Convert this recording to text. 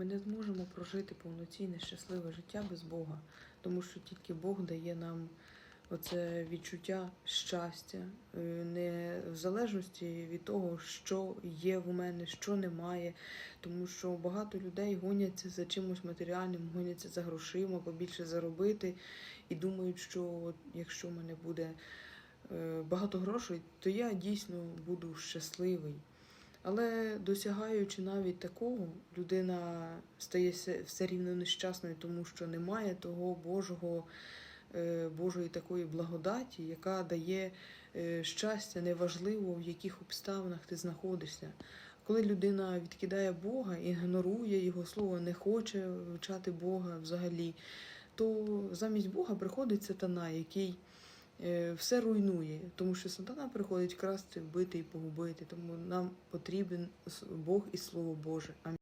Ми не зможемо прожити повноцінне щасливе життя без Бога, тому що тільки Бог дає нам оце відчуття щастя, е, не в залежності від того, що є в мене, що немає. Тому що багато людей гоняться за чимось матеріальним, гоняться за грошима, побільше заробити, і думають, що якщо в мене буде е, багато грошей, то я дійсно буду щасливий. Але досягаючи навіть такого, людина стає все- рівно нещасною, тому що немає того Божого, е, Божої такої благодаті, яка дає е, щастя, неважливо в яких обставинах ти знаходишся. Коли людина відкидає Бога, ігнорує Його слово, не хоче вивчати Бога взагалі, то замість Бога приходить сатана, який все руйнує, тому що сатана приходить красти, бити і погубити. Тому нам потрібен Бог і Слово Боже. Амінь.